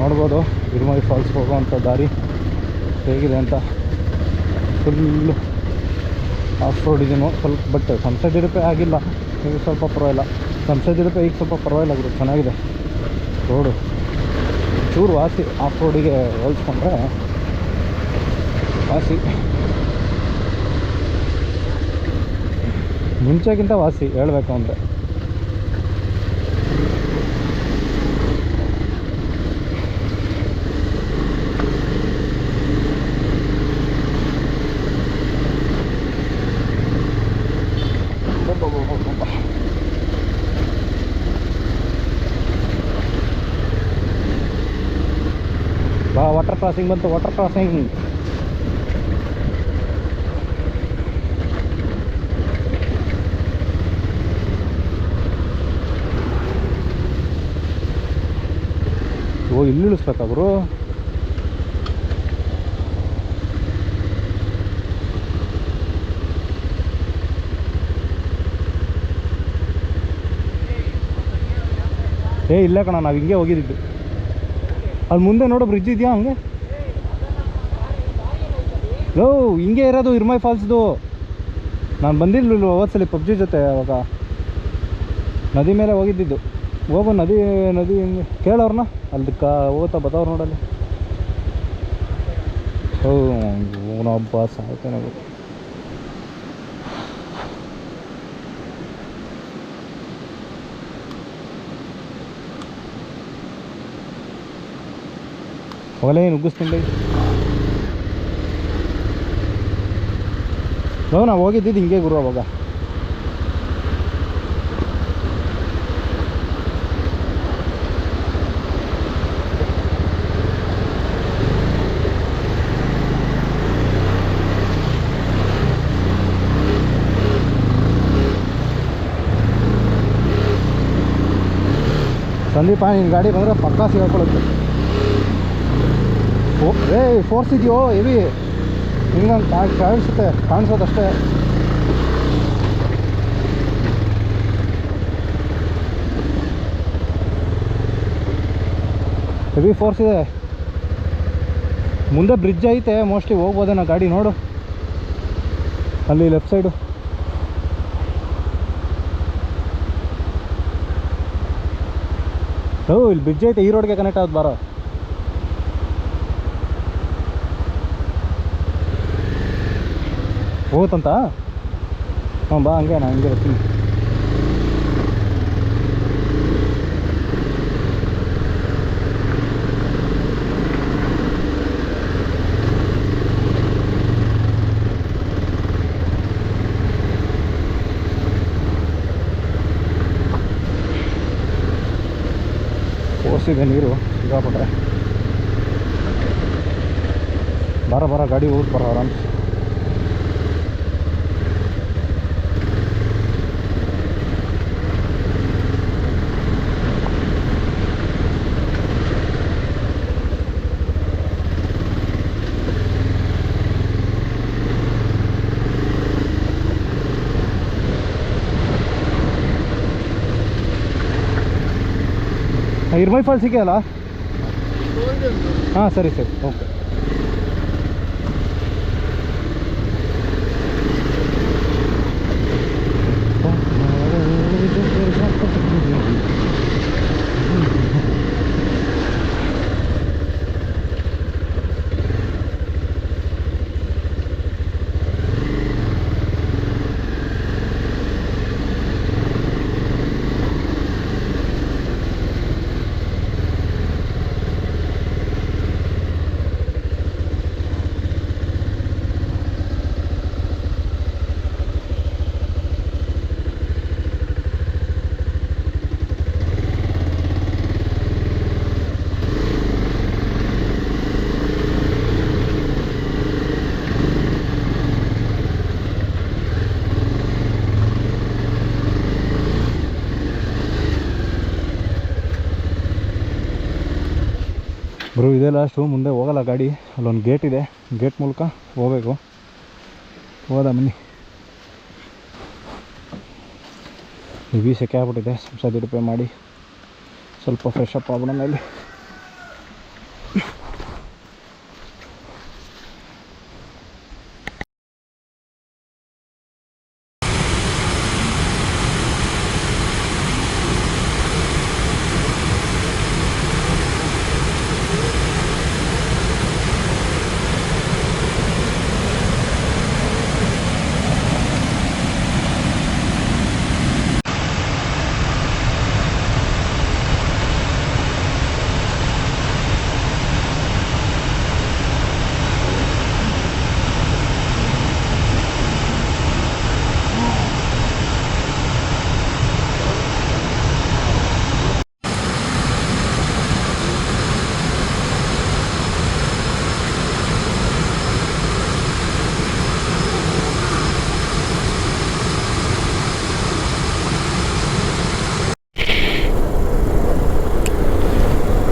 ನೋಡ್ಬೋದು. ಇರುಮೈ ಫಾಲ್ಸ್ ಹೋಗುವಂಥ ದಾರಿ ಹೇಗಿದೆ ಅಂತ. ಫುಲ್ಲು ಆಫ್ ರೋಡ್ ಇದೀನು. ಸ್ವಲ್ಪ ಬಟ್ ಸಂಸದಿರುಪೆ ಆಗಿಲ್ಲ. ಈಗ ಸ್ವಲ್ಪ ಪರವಾಗಿಲ್ಲ. ಸಂಸದಿರುಪೆ ಈಗ ಸ್ವಲ್ಪ ಪರವಾಗಿಲ್ಲ ಗುರು. ಚೆನ್ನಾಗಿದೆ. ರೋಡು ಚೂರು ವಾಸಿ. ಆಫ್ ರೋಡಿಗೆ ಹೋಲಿಸ್ಕೊಂಡ್ರೆ ವಾಸಿ. ಮುಂಚೆಗಿಂತ ವಾಸಿ. ಹೇಳಬೇಕು ಅಂದರೆ ಬಾ ವಾಟರ್ ಕ್ರಾಸಿಂಗ್ ಬಂತು ವಾಟರ್ ಕ್ರಾಸಿಂಗ್ ಓ, ಇಲ್ಲಿ ಇಳಿಸ್ಬೇಕಾ ಬ್ರೋ ಏ, ಇಲ್ಲ ಕಣ, ನಾವು ಹಿಂಗೆ ಹೋಗಿದ್ದು ಅಲ್ಲಿ ಮುಂದೆ ನೋಡು ಬ್ರಿಡ್ಜ್ ಇದೆಯಾ ಹಂಗೆ? ಲೋ, ಹಿಂಗೆ ಇರೋದು ಇರ್ಮೈ ಫಾಲ್ಸ್ದು. ನಾನು ಬಂದಿಲ್ಲ ಹೋದ್ಸಲಿ ಪಬ್ಜಿ ಜೊತೆ ಅವಾಗ. ನದಿ ಮೇಲೆ ಹೋಗಿದ್ದಿದ್ದು. ಹೋಗು, ನದಿ ನದಿ ಹಿಂಗೆ. ಕೇಳೋರ್ನ ಅಲ್ಲಿ ಕಾ ಹೋಗ್ತಾ ಬದವ್ರು ನೋಡಲ್ಲಿ. ಹಬ್ಬ ಸಾಯ್ತಾನೆ ಗೊತ್ತು ಏನು ನುಗ್ಗಿಸ್ತೀನಿ ನಾವು ನಾವು ಹೋಗಿದ್ದಿದ್ದು ಹಿಂಗೆ ಗುರು ಅವಾಗ. ಸಂದೀಪ ನಿನ್ನ ಗಾಡಿ ಬಂದರೆ ಪಕ್ಕ ಸಿಗಾಕೊಳ್ಳುತ್ತೆ. ಏ ಫೋರ್ಸ್ ಇದೆಯೋ ಹೆವಿ ಹಿಂಗಂಗೆ ಕಾಣ್ ಕಾಣಿಸುತ್ತೆ, ಕಾಣಿಸೋದಷ್ಟೇ. ಹೆವಿ ಫೋರ್ಸ್ ಇದೆ. ಮುಂದೆ ಬ್ರಿಡ್ಜ್ ಐತೆ ಮೋಸ್ಟ್ಲಿ ಹೋಗ್ಬೋದೇನೋ ಗಾಡಿ ನೋಡು. ಅಲ್ಲಿ ಲೆಫ್ಟ್ ಸೈಡು ಹೌ ಇಲ್ಲಿ ಬ್ರಿಡ್ಜ್ ಐತೆ, ಈ ರೋಡ್ಗೆ ಕನೆಕ್ಟ್ ಆಗೋದು ಬಾರೋ. ಹೋಗುತ್ತಂತ? ಹ್ಞೂ, ಬಾ, ಹಂಗೆ, ನಾನು ಹಂಗೆ ಇರ್ತೀನಿ ಓಡಿಸಿದೆ ನೀರು ಸಿಗಾಪಟ್ರೆ ಬರ ಬರ, ಗಾಡಿ ಹೋಗಿ ಬರ ಆರಾಮ್ ಇರ್ಮೈ ಫಾಲ್ಸ್ ಅಲ್ಲ? ಹಾಂ ಸರಿ ಸರಿ ಓಕೆ. ಬ್ರೋ ಇದೆ ಲಾಸ್ಟು ಮುಂದೆ ಹೋಗಲ್ಲ ಗಾಡಿ. ಅಲ್ಲೊಂದು ಗೇಟ್ ಇದೆ. ಗೇಟ್ ಮೂಲಕ ಹೋಗಬೇಕು. ಹೋದ ಬನ್ನಿ. ವಿ ಸೆಕೆ ಆಗ್ಬಿಟ್ಟಿದೆ. ಸ್ವಲ್ಪ ಪೇ ಮಾಡಿ. ಸ್ವಲ್ಪ ಫ್ರೆಶ್ ಅಪ್ ಆಗ್ಬಿಡೋಣ ಇಲ್ಲಿ.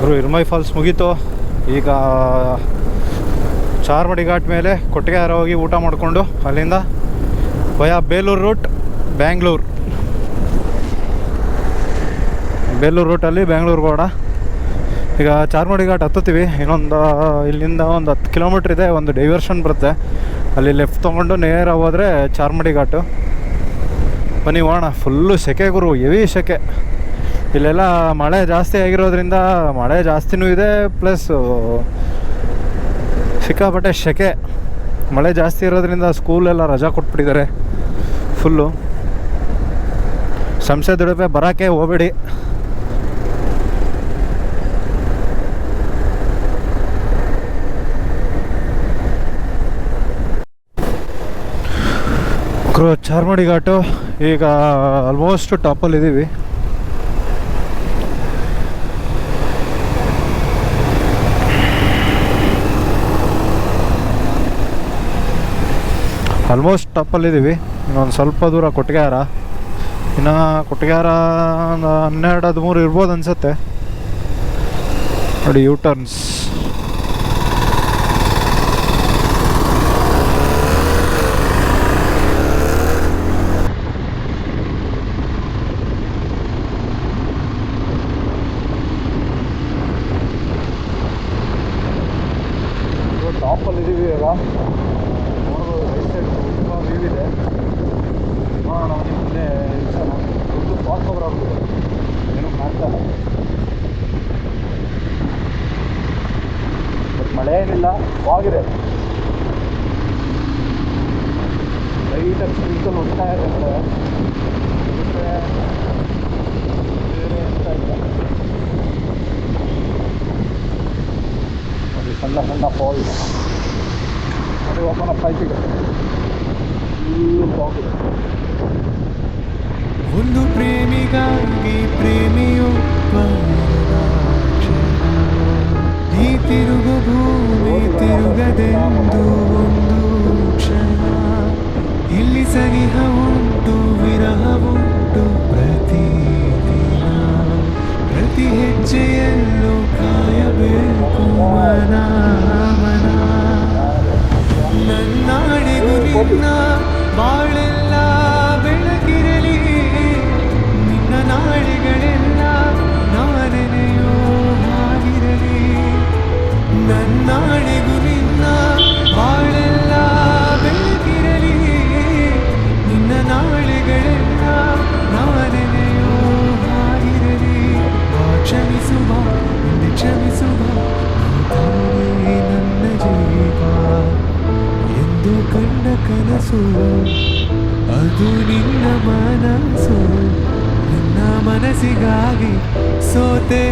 ಗುರು ಇರ್ಮೈ ಫಾಲ್ಸ್ ಮುಗೀತು. ಈಗ ಚಾರ್ಮಡಿ ಘಾಟ್ ಮೇಲೆ ಕೊಟ್ಟಿಗೆಹಾರ ಹೋಗಿ ಊಟ ಮಾಡಿಕೊಂಡು ಅಲ್ಲಿಂದ ಭಯ ಬೇಲೂರು ರೂಟ್ ಬ್ಯಾಂಗ್ಳೂರು. ಬೇಲೂರು ರೂಟಲ್ಲಿ ಬ್ಯಾಂಗ್ಳೂರ್ಗೆ ಹೋಗೋಣ ಈಗ ಚಾರ್ಮಡಿ ಘಾಟ್ ಹತ್ತುತ್ತೀವಿ. ಇನ್ನೊಂದು ಇಲ್ಲಿಂದ ಒಂದು ಹತ್ತು ಕಿಲೋಮೀಟ್ರ್ ಇದೆ. ಒಂದು ಡೈವರ್ಷನ್ ಬರುತ್ತೆ. ಅಲ್ಲಿ ಲೆಫ್ಟ್ ತೊಗೊಂಡು ನೇರ ಹೋದರೆ ಚಾರ್ಮಡಿ ಘಾಟು. ಬನ್ನಿ ಹೋಗೋಣ. ಫುಲ್ಲು ಸೆಕೆ ಗುರು ಹೆವಿ ಸೆಕೆ. ಇಲ್ಲೆಲ್ಲ ಮಳೆ ಜಾಸ್ತಿ ಆಗಿರೋದ್ರಿಂದ ಮಳೆ ಜಾಸ್ತಿನೂ ಇದೆ, ಪ್ಲಸ್ ಸಿಕ್ಕಾಪಟ್ಟೆ ಸೆಕೆ ಮಳೆ ಜಾಸ್ತಿ ಇರೋದ್ರಿಂದ ಸ್ಕೂಲೆಲ್ಲ ರಜಾ ಕೊಟ್ಬಿಟ್ಟಿದ್ದಾರೆ, ಫುಲ್ಲು. ಸಂಸೆ ದುಡಿಪೆ ಬರೋಕ್ಕೆ ಹೋಗ್ಬೇಡಿ. ಚಾರ್ಮಡಿ ಘಾಟು, ಈಗ ಆಲ್ಮೋಸ್ಟ್ ಟಾಪಲ್ಲಿ ಆಲ್ಮೋಸ್ಟ್ ಟಾಪಲ್ಲಿದ್ದೀವಿ ಇನ್ನೊಂದು ಸ್ವಲ್ಪ ದೂರ ಕೊಟ್ಟಿಗೆಹಾರ ಇನ್ನು ಕೊಟ್ಟಿಗೆಹಾರ ಒಂದು ಹನ್ನೆರಡು, ಹದಿಮೂರು ಇರ್ಬೋದು ಅನಿಸುತ್ತೆ. ನೋಡಿ ಯೂ ಟರ್ನ್ಸ್ ಟಾಪಲ್ಲಿದ್ದೀವಿ ಈಗ ನೋಡ್ಬೋದು ರೈಟ್ ಸೈಡ್ ತುಂಬ ವ್ಯೂ ಇದೆ ನೋಡೋಣ ಮುಂದೆ ಇಳಿಸೋಣ ಒಂದು ಫಾಲ್ ಕವರ್ ಆಗ್ಬೋದು ಏನೂ ಮಾಡ್ತಾ ಬಟ್ ಮಳೆ ಏನಿಲ್ಲ ವಾಗಿದೆ ಲೈಟಾಗಿ ಸ್ಪ್ರಿಂಕಲ್ ಹೊಡ್ತಾ ಇದೆ ಮಳೆ ಬಿಟ್ರೆ ಬೇರೆ ಎಂತ ಇಲ್ಲ ನೋಡಿ ಸಣ್ಣ ಸಣ್ಣ ಫಾಲ್ಸ್ ಅದು ಓಪನ್ ಅಪ್ ಆಯ್ತಿದೆ ಫುಲ್ ಫಾಗ್ ಇದೆ ಒಂದು ಪ್ರೇಮಿಗಾಗಿ ಪ್ರೇಮಿಯೊಬ್ಬ ಈ ತಿರುಗು ಭೂಮಿ ತಿರುಗದೆಂದು ಒಂದು ಕ್ಷಣ. ಇಲ್ಲಿ ಸನಿಹ ಉಂಟು ವಿರಹ ಕನಸು. ಅದು ನಿನ್ನ ಮನಸ್ಸು. ನಿನ್ನ ಮನಸ್ಸಿಗಾಗಿ ಸೋತೆ.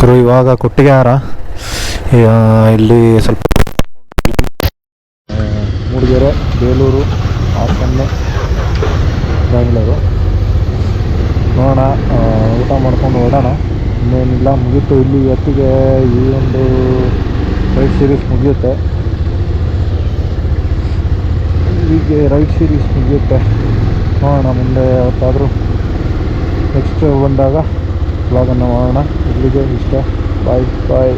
ಗುರು ಇವಾಗ ಕೊಟ್ಟಿಗೆಹಾರ ಇಲ್ಲಿ ಸ್ವಲ್ಪ ಮೂಡಿಗೆರೆ ಬೇಲೂರು ಹಾಸನ ಬ್ಯಾಂಗ್ಳೂರು. ನೋಡೋಣ ಊಟ ಮಾಡ್ಕೊಂಡು ಓಡೋಣ. ಇನ್ನೇನಿಲ್ಲ, ಮುಗೀತು. ಇಲ್ಲಿ ಹೊತ್ತಿಗೆ ಈ ಒಂದು ರೈಡ್ ಸೀರೀಸ್ ಮುಗಿಯುತ್ತೆ. ಹೀಗೆ ರೈಡ್ ಸೀರೀಸ್ ಮುಗಿಯುತ್ತೆ. ನೋಡೋಣ, ಮುಂದೆ ಯಾವತ್ತಾದರೂ ನೆಕ್ಸ್ಟ್ ಬಂದಾಗ ಬ್ಲಾಗನ್ನು ಮಾಡೋಣ. ಇಲ್ಲಿಗೆ ಇಷ್ಟ. ಬಾಯ್ ಬಾಯ್